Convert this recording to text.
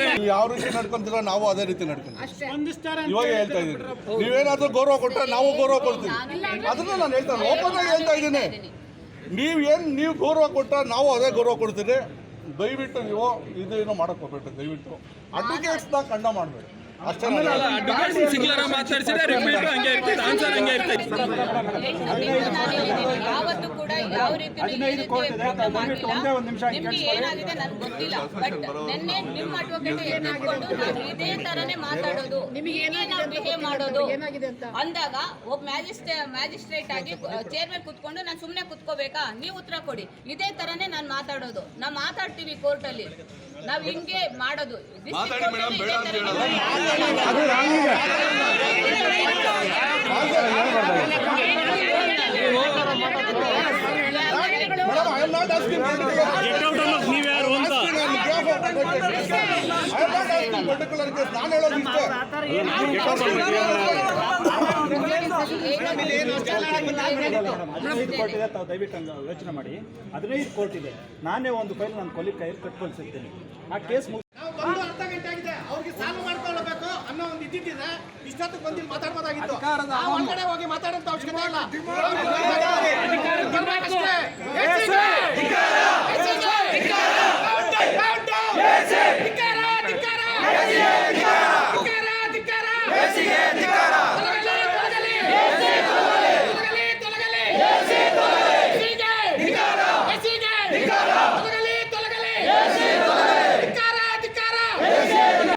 ನೀವು ಯಾವ ರೀತಿ ನಡ್ಕೊಂತೀರೋ ನಾವು ಅದೇ ರೀತಿ ನಡ್ಕೊಂತೀವಿ. ಇವಾಗ ಹೇಳ್ತಾ ಇದ್ದೀನಿ. ನೀವೇನಾದ್ರೂ ಗೌರವ ಕೊಟ್ಟರೆ ನಾವು ಗೌರವ ಕೊಡ್ತೀವಿ. ಅದನ್ನ ನಾನು ಹೇಳ್ತಾ ಓಪನ್ ಆಗಿ ಹೇಳ್ತಾ ಇದ್ದೀನಿ. ನೀವು ಏನು ನೀವು ಗೌರವ ಕೊಟ್ಟ ನಾವು ಅದೇ ಗೌರವ ಕೊಡ್ತೀರಿ ದಯವಿಟ್ಟು ನೀವು ಇದು ಏನೋ ಮಾಡಕ್ ಹೋಗ್ಬೇಡ್ರಿ ದಯವಿಟ್ಟು. ಅಡ್ವೊಕೇಟ್ಸ್ನ ಕಂಡ ಮಾಡಬೇಡಿ. ಅಷ್ಟೇ ಮಾತಾಡ್ಸಿದ್ರೆ ಹಂಗೆ ಇರ್ತೈತೆ ಆನ್ಸರ್ ಹಂಗೆ ಇರ್ತೈತೆ ಯಾವ ರೀತಿ ಒಂದೇ ಒಂದು ನಿಮಿಷ ನಿಮ್ಗೆ ಏನಾಗಿದೆ ನನ್ಗೆ ಗೊತ್ತಿಲ್ಲ. ಬಟ್ ನಿನ್ನೆ ನಿಮ್ಮ ಅಡ್ವೊಕೇಟ್ ಎತ್ತಿಕೊಂಡು ನಾನು ಇದೇ ತರನೇ ಮಾತಾಡೋದು? ನಿಮಗೆ ನಾವು ಬಿಹೇವ್ ಮಾಡೋದು ಅಂದಾಗ ಒಬ್ಬ ಮ್ಯಾಜಿಸ್ಟ್ರೇ ಮ್ಯಾಜಿಸ್ಟ್ರೇಟ್ ಆಗಿ ಚೇರ್ ಮೇಲೆ ಕುತ್ಕೊಂಡು ನಾನು ಸುಮ್ಮನೆ ಕುತ್ಕೋಬೇಕಾ? ನೀವು ಉತ್ತರ ಕೊಡಿ. ಇದೇ ತರನೇ ನಾನು ಮಾತಾಡೋದು. ನಾವು ಮಾತಾಡ್ತೀವಿ ಕೋರ್ಟಲ್ಲಿ. ನಾವು ಹಿಂಗೆ ಮಾಡೋದು. District ಔಟ್ ಆಸ್ಕಿಂಗ್ ನೀವ್ ಯಾರು ಅಂತ ನಾನು ಹೇಳೋದು ಇಷ್ಟೇ ಹದಿನೈದು ಕೋರ್ಟ್ ಇದೆ ತಾವು ದಯವಿಟ್ಟು ಹಂಗೆ ಯೋಚನೆ ಮಾಡಿ ಹದಿನೈದು ಕೋರ್ಟ್ ಇದೆ ನಾನೇ ಒಂದು ಫೈಲ್ ನನ್ನ ಕೊಲಿ ಕೈ ಕಟ್ಕೊಳ್ಸಿರ್ತೀನಿ ಆ ಕೇಸ್ ಅರ್ಧ ಗಂಟೆ ಆಗಿದೆ ಅವ್ರಿಗೆ ಸಾಲ್ವ್ ಮಾಡ್ಕೊಳ್ಳಬೇಕು ಅನ್ನೋ ಒಂದು ಇದ್ದಿದ್ದಿದೆ ಇಷ್ಟೊತ್ತಿಗೆ ಬಂದಿಲ್ಲಿ ಮಾತಾಡ್ಬೋದಾಗಿತ್ತು ನಾವು ಹೊರಗಡೆ ಹೋಗಿ ಮಾತಾಡೋಂತ ಅವಶ್ಯಕತೆ ಇಲ್ಲ.